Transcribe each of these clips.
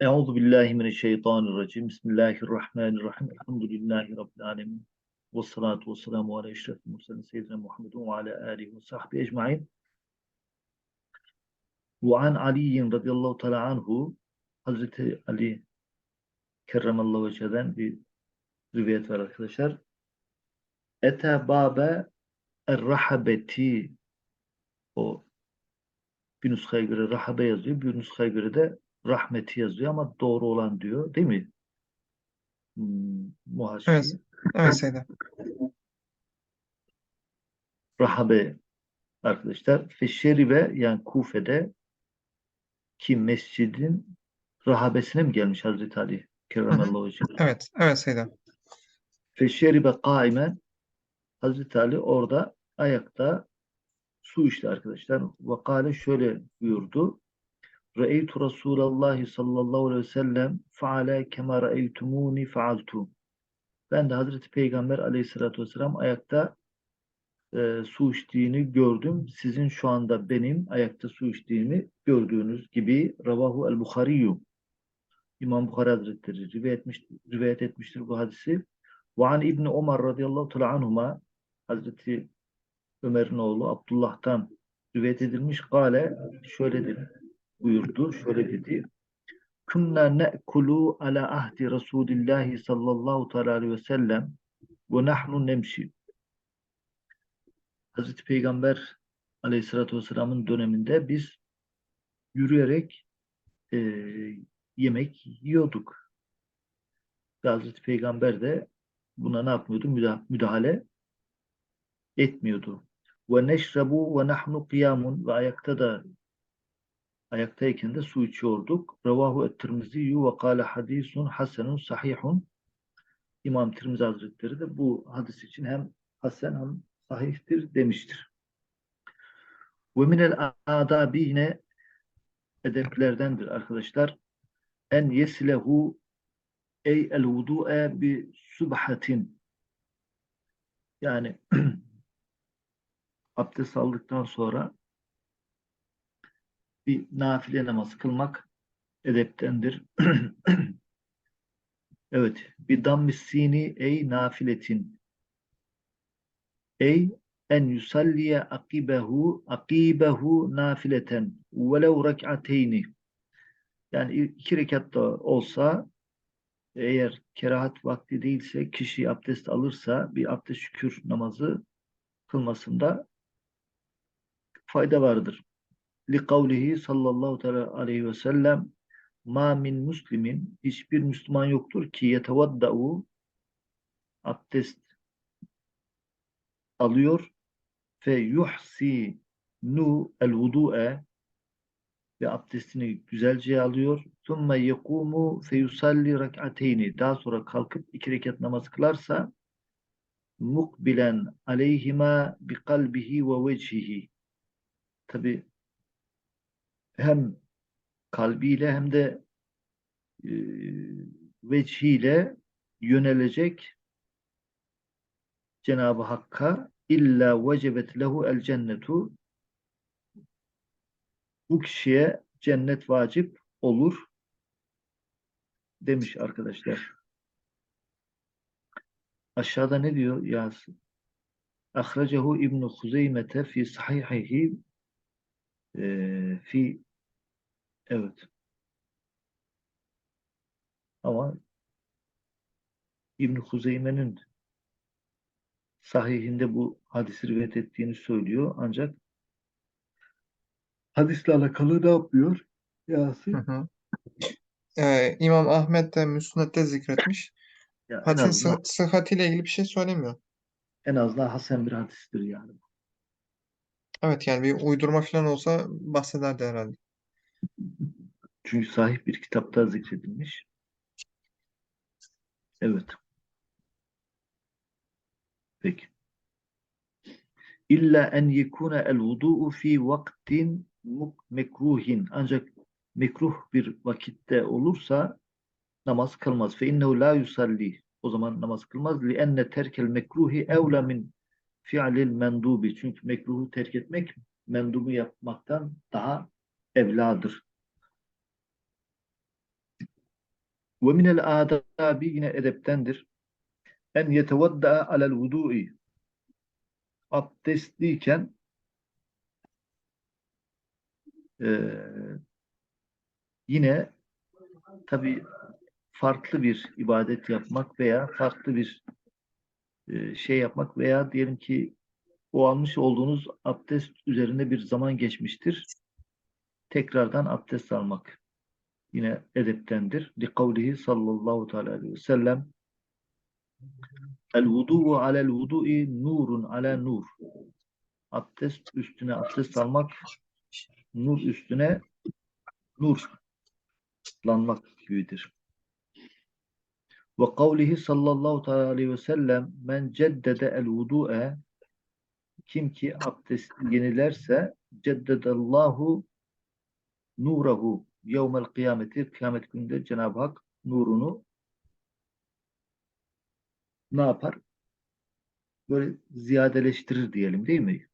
Euzu billahi mineşşeytanirracim. Bismillahirrahmanirrahim. Elhamdülillahi rabbil alamin. Ves salatu vesselamu ala eşrefil murselin seyyidina Muhammedin ve ala alihi ve sahbihi ecmaîn. Ve an Ali radıyallahu teala anhu Hazreti Ali kerramallahu veceheden bir rivayet var arkadaşlar. Ete babe er-rahabeti o bir nuskaya göre rahabe yazıyor, bir nuskaya göre de rahmeti yazıyor ama doğru olan diyor, değil mi? Hmm, muhaşi. Evet. Evet Seyda. Rahabe arkadaşlar. Feşşeribe yani Kufe'de ki mescidin rahabesine mi gelmiş Hazreti Ali? Kerramallahu veceheden. Evet. Evet Seyda. Feşşeribe kaimen Hazreti Ali orada ayakta su içti arkadaşlar. Ve kâle şöyle buyurdu. Re'eytu Resulallah sallallahu aleyhi ve sellem faale kema re'eytumuni faaltu. Ben de Hazreti Peygamber aleyhissalatü vesselam ayakta e, su içtiğini gördüm. Sizin şu anda benim ayakta su içtiğimi gördüğünüz gibi Ravahu el-Bukhariyu. İmam Bukhari Hazretleri rivayet, etmiş, rivayet etmiştir bu hadisi. Ve an İbni Ömer radıyallahu teala anhuma Hazreti Ömer'in oğlu Abdullah'tan rivayet edilmiş. Gale şöyle dedi, buyurdu, şöyle dedi. Kunna ne'kulu ala ahdi Resulillahi sallallahu teala aleyhi ve sellem ve nahnu nemşi. Hazreti Peygamber aleyhissalatü vesselamın döneminde biz yürüyerek e, yemek yiyorduk. Hazreti Peygamber de buna ne yapmıyordu? Müda- Müdahale etmiyordu. Ve neşrebu ve nahnu kıyamun ve ayakta da ayaktayken de su içiyorduk. Ravahu et-Tirmizi ve kâle hadisun hasenun sahihun. İmam Tirmizi Hazretleri de bu hadis için hem hasen hem sahihtir demiştir. Ve minel adabi yine edeplerdendir arkadaşlar. En yeslehu ey el vudu'e bi subhatin. Yani abdest aldıktan sonra bir nafile namaz kılmak edeptendir. evet. Bir dammissini ey nafiletin. Ey en yusalliye akibehu akibehu nafileten velev rek'ateyni. Yani iki rekat da olsa eğer kerahat vakti değilse kişi abdest alırsa bir abdest şükür namazı kılmasında fayda vardır. Kavlihi sallallahu aleyhi ve sellem ma min muslimin hiçbir Müslüman yoktur ki yetevadda'u abdest alıyor fe yuhsi nu el ve abdestini güzelce alıyor. Thumme yekumu fe yusalli. Daha sonra kalkıp iki rekat namaz kılarsa mukbilen aleyhima bi kalbihi ve vecihi. Tabi hem kalbiyle hem de e, vecihiyle yönelecek Cenab-ı Hakk'a illa vecebet lehu el cennetu bu kişiye cennet vacip olur demiş arkadaşlar. Aşağıda ne diyor Yasin? Ahracehu İbn Huzeymete fi sahihihi e, fi evet ama İbn Huzeyme'nin sahihinde bu hadisi rivayet ettiğini söylüyor. Ancak hadisle alakalı ne yapıyor? Yasin? Hı hı. Ee, İmam Ahmet de Müsned'de zikretmiş. Ya en Hadisin azından, sı sıhhatiyle ilgili bir şey söylemiyor. en azından hasen bir hadistir yani. Evet yani bir uydurma falan olsa bahsederdi herhalde. Çünkü sahih bir kitapta zikredilmiş. Evet. Peki. İlla en yekune el vudu'u fi vaktin mekruhin. Ancak mekruh bir vakitte olursa namaz kılmaz. Fe innehu la yusalli. O zaman namaz kılmaz. Li enne terkel mekruhi evla min fi'lil mendubi. Çünkü mekruhu terk etmek mendubu yapmaktan daha evladır. Ve minel adabi yine edeptendir. En yetevadda alel vudu'i. Abdestliyken eee, yine tabi farklı bir ibadet yapmak veya farklı bir eee, şey yapmak veya diyelim ki o almış olduğunuz abdest üzerinde bir zaman geçmiştir. Tekrardan abdest almak yine edeptendir. Li kavlihi sallallahu teala aleyhi ve sellem El vudu'u alel vudu'i nurun ala nur. Abdest üstüne abdest almak nur üstüne nurlanmak gibidir. Ve kavlihi sallallahu teala aleyhi ve sellem men ceddede el vudu'e kim ki abdesti yenilerse ceddedallahu nurahu yevmel kıyameti kıyamet gününde Cenab-ı Hak nurunu ne yapar? Böyle ziyadeleştirir diyelim değil mi?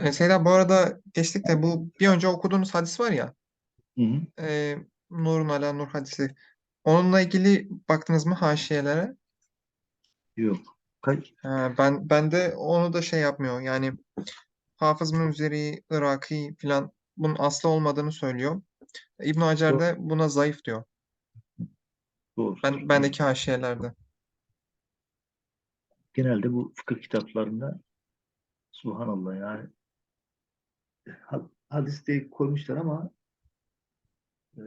E, Seyda bu arada geçtik de bu bir önce okuduğunuz hadis var ya Hı hı. e, Nurun ala Nur hadisi. Onunla ilgili baktınız mı haşiyelere? Yok. Kaç? Ha, ben ben de onu da şey yapmıyor. Yani Hafız Münzeri, Iraki filan bunun aslı olmadığını söylüyor. İbn Hacer de buna zayıf diyor. Doğru. Ben bendeki haşiyelerde. Genelde bu fıkıh kitaplarında subhanallah yani ha- hadiste koymuşlar ama e,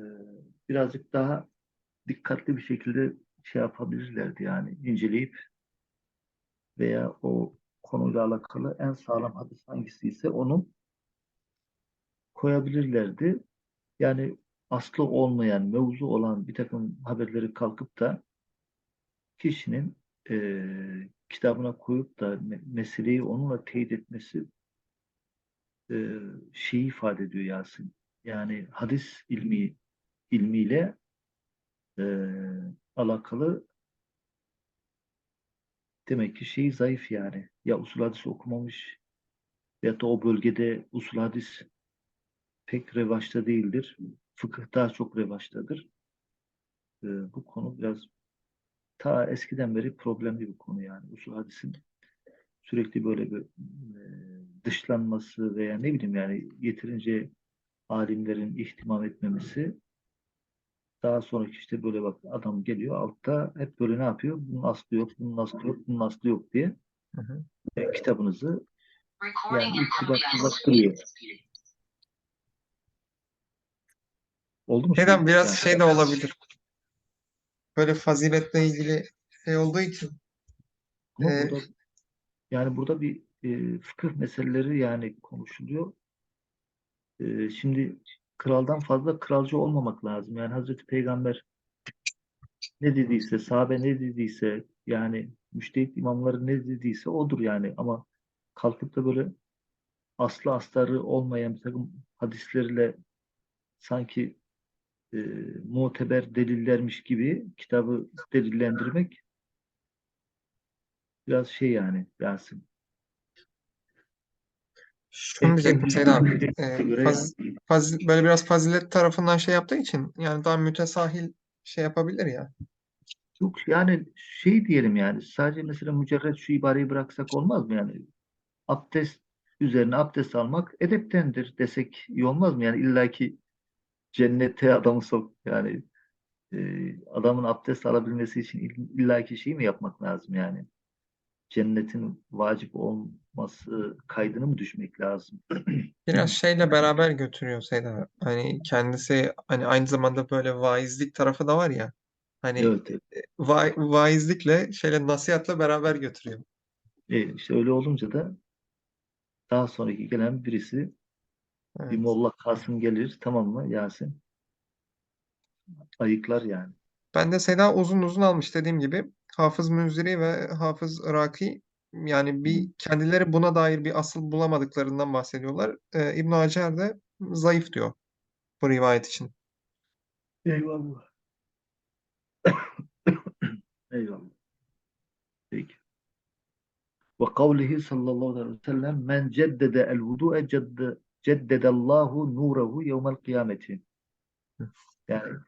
birazcık daha dikkatli bir şekilde şey yapabilirlerdi yani inceleyip veya o konuyla alakalı en sağlam hadis hangisi ise onu koyabilirlerdi. Yani aslı olmayan, mevzu olan bir takım haberleri kalkıp da kişinin eee, kitabına koyup da me- meseleyi onunla teyit etmesi eee şeyi ifade ediyor Yasin. Yani hadis ilmi ilmiyle eee, alakalı demek ki şey zayıf yani. Ya usul hadis okumamış ya da o bölgede usul hadis pek revaçta değildir. Fıkıh daha çok revaçtadır. Eee, bu konu biraz ta eskiden beri problemli bir konu yani. Usul hadisin sürekli böyle bir e, dışlanması veya ne bileyim yani yeterince alimlerin ihtimam etmemesi daha sonraki işte böyle bak adam geliyor altta hep böyle ne yapıyor? Bunun aslı yok, bunun aslı yok, bunun aslı yok diye Hı hı. e, kitabınızı yani in Oldu mu? Şeyden şimdi? biraz Yani, şey de olabilir. Böyle faziletle ilgili şey olduğu için ama e, burada yani burada bir e, fıkıh meseleleri yani konuşuluyor. E, şimdi kraldan fazla kralcı olmamak lazım. Yani Hazreti Peygamber ne dediyse, sahabe ne dediyse, yani müştehit imamları ne dediyse odur yani. Ama kalkıp da böyle aslı astarı olmayan bir takım hadislerle sanki e, muteber delillermiş gibi kitabı delillendirmek biraz şey yani Yasin. şunu diyecektim Seyda abi. bir E, göre faz, yani. faz- böyle biraz fazilet tarafından şey yaptığı için yani daha mütesahil şey yapabilir ya. Yok yani şey diyelim yani sadece mesela mücerred şu ibareyi bıraksak olmaz mı yani? Abdest üzerine abdest almak edeptendir desek iyi olmaz mı? Yani illaki cennete adamı sok yani e, adamın abdest alabilmesi için ill- illaki şey mi yapmak lazım yani? Cennetin vacip olması kaydını mı düşmek lazım? Biraz şeyle beraber götürüyor Seyda. Hani kendisi hani aynı zamanda böyle vaizlik tarafı da var ya. Hani Evet, evet. va vaizlikle şeyle nasihatla beraber götürüyor. E, işte öyle olunca da daha sonraki gelen birisi bir Evet. Molla Kasım gelir tamam mı Yasin? Ayıklar yani. Ben de Seyda uzun uzun almış dediğim gibi. Hafız Münziri ve Hafız Iraki yani bir kendileri buna dair bir asıl bulamadıklarından bahsediyorlar. Ee, İbn Hacer de zayıf diyor bu rivayet için. Eyvallah. Eyvallah. Peki. Ve kavlihi sallallahu aleyhi ve sellem men ceddede el vudu'e cedde ceddedallahu nurehu yevmel kıyameti. Yani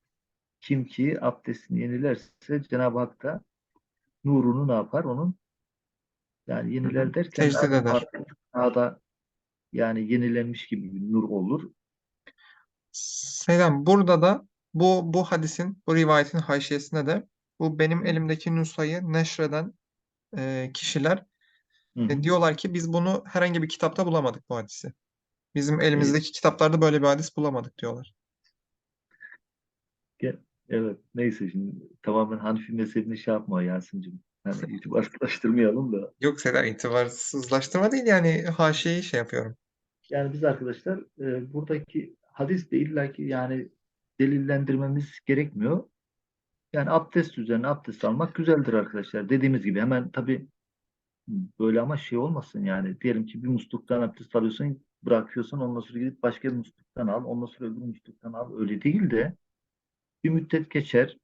Kim ki abdestini yenilerse Cenab-ı Hak da nurunu ne yapar? Onun yani yeniler derken Tecdid eder. artık daha da yani yenilenmiş gibi bir nur olur. Selam. Burada da bu bu hadisin, bu rivayetin haşiyesinde de bu benim elimdeki nusayı neşreden e, kişiler hı. e, diyorlar ki biz bunu herhangi bir kitapta bulamadık bu hadisi. Bizim elimizdeki kitaplarda böyle bir hadis bulamadık diyorlar. Evet, neyse şimdi tamamen Hanefi mezhebini şey yapma Yasin'cim. Yani itibarsızlaştırmayalım da. Yok Sedat itibarsızlaştırma değil yani haşiyeyi şey yapıyorum. Yani biz arkadaşlar e, buradaki hadis de illaki yani delillendirmemiz gerekmiyor. Yani abdest üzerine abdest almak güzeldir arkadaşlar. Dediğimiz gibi hemen tabii böyle ama şey olmasın yani. Diyelim ki bir musluktan abdest alıyorsan bırakıyorsan ondan sonra gidip başka bir musluktan al. Ondan sonra öbür musluktan al. Öyle değil de bir müddet geçer.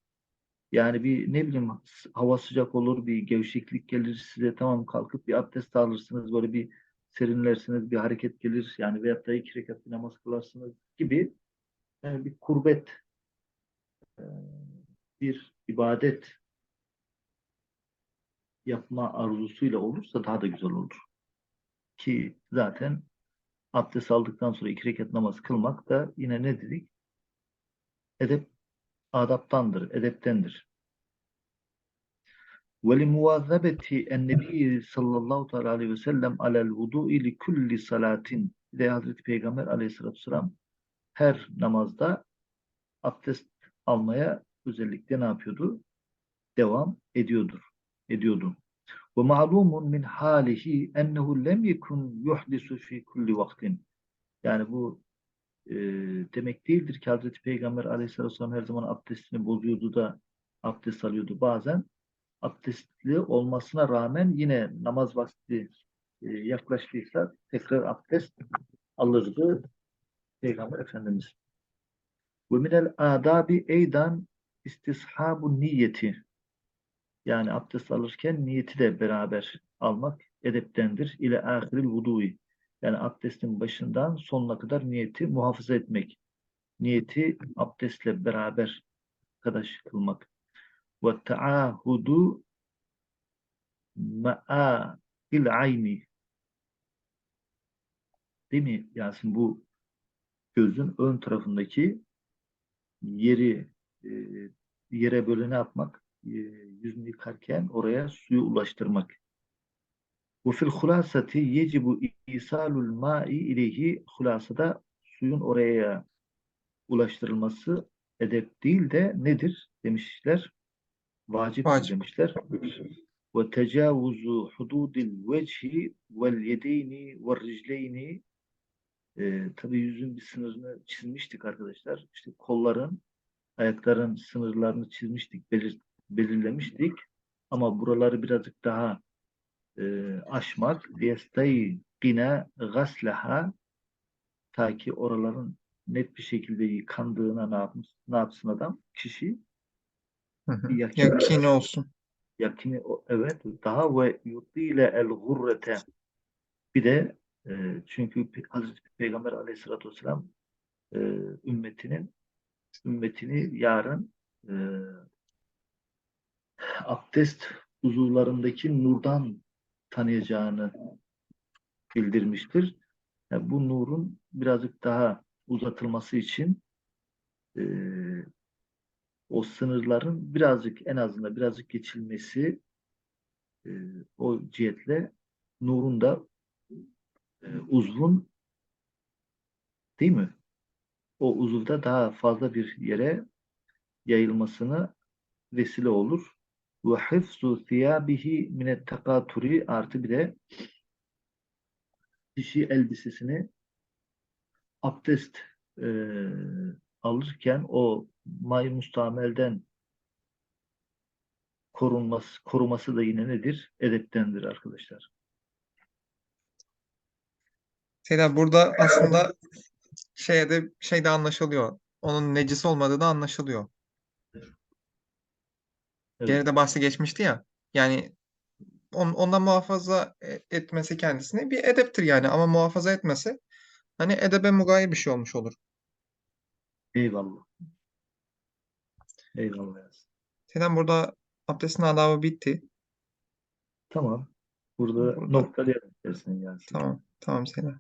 Yani bir ne bileyim hava sıcak olur, bir gevşeklik gelir size tamam kalkıp bir abdest alırsınız, böyle bir serinlersiniz, bir hareket gelir yani veyahut da iki rekat bir namaz kılarsınız gibi yani bir kurbet, e, bir ibadet yapma arzusuyla olursa daha da güzel olur. Ki zaten abdest aldıktan sonra iki rekat namaz kılmak da yine ne dedik? Edep adaptandır, edeptendir. وَلِمُوَاظَبَةِ النَّبِيِّ sallallahu teala aleyhi ve sellem alel vudu'i li kulli salatin. Bir de Hazreti Peygamber aleyhissalatü vesselam her namazda abdest almaya özellikle ne yapıyordu? Devam ediyordur. Ediyordu. Ve ma'lumun min halihi ennehu lem yekun yuhdisu fi kulli vaktin. Yani bu e, demek değildir ki Hazreti Peygamber aleyhissalatü vesselam her zaman abdestini bozuyordu da abdest alıyordu. Bazen abdestli olmasına rağmen yine namaz vakti e, yaklaştıysa tekrar abdest alırdı Peygamber Efendimiz. Ve minel adabi eydan istishabu niyeti. Yani abdest alırken niyeti de beraber almak edeptendir. İle ahiril vudu'i. Yani abdestin başından sonuna kadar niyeti muhafaza etmek. Niyeti abdestle beraber arkadaş kılmak. Ve taahudu ma'il ayni. Değil mi Yasin? Bu gözün ön tarafındaki yeri e, yere böyle ne yapmak? E, yüzünü yıkarken oraya suyu ulaştırmak. Bu fil hulasati yecibu isalul ma'i ileyhi hulasada suyun oraya ulaştırılması edep değil de nedir demişler? Vaciptir Vacip. demişler. Ve tecavuzu hududil vecihi vel yedeyni ve ricleyni e, tabii yüzün bir sınırını çizmiştik arkadaşlar. İşte kolların, ayakların sınırlarını çizmiştik, belir, belirlemiştik. Ama buraları birazcık daha e, aşmak gine gasleha ta ki oraların net bir şekilde yıkandığına ne yapmış, ne yapsın adam? Kişi Hı hı. yakin, Yakini olsun. yakini evet daha ve yutile el gurrete bir de e, çünkü Hazreti Peygamber Aleyhisselatü Vesselam e, ümmetinin ümmetini yarın e, abdest uzuvlarındaki nurdan tanıyacağını bildirmiştir. Yani bu nurun birazcık daha uzatılması için e, o sınırların birazcık en azından birazcık geçilmesi e, o cihetle nurun da e, uzvun değil mi? O uzuvda daha fazla bir yere yayılmasına vesile olur. Ve hifzu thiyabihi minet tekaturi artı bir de kişi elbisesini abdest e, alırken o may mustamelden korunması, koruması da yine nedir? Edeptendir arkadaşlar. Sedat burada aslında şeyde şeyde anlaşılıyor. Onun necis olmadığı da anlaşılıyor. Evet. Geride bahsi geçmişti ya. Yani on, ondan muhafaza e- etmesi kendisine bir edeptir yani ama muhafaza etmesi hani edebe mugayi bir şey olmuş olur. Eyvallah. Eyvallah Yasin. Selam burada abdestin adabı bitti. Tamam. Burada Burada. istersen Yasin. Tamam. Tamam Selam.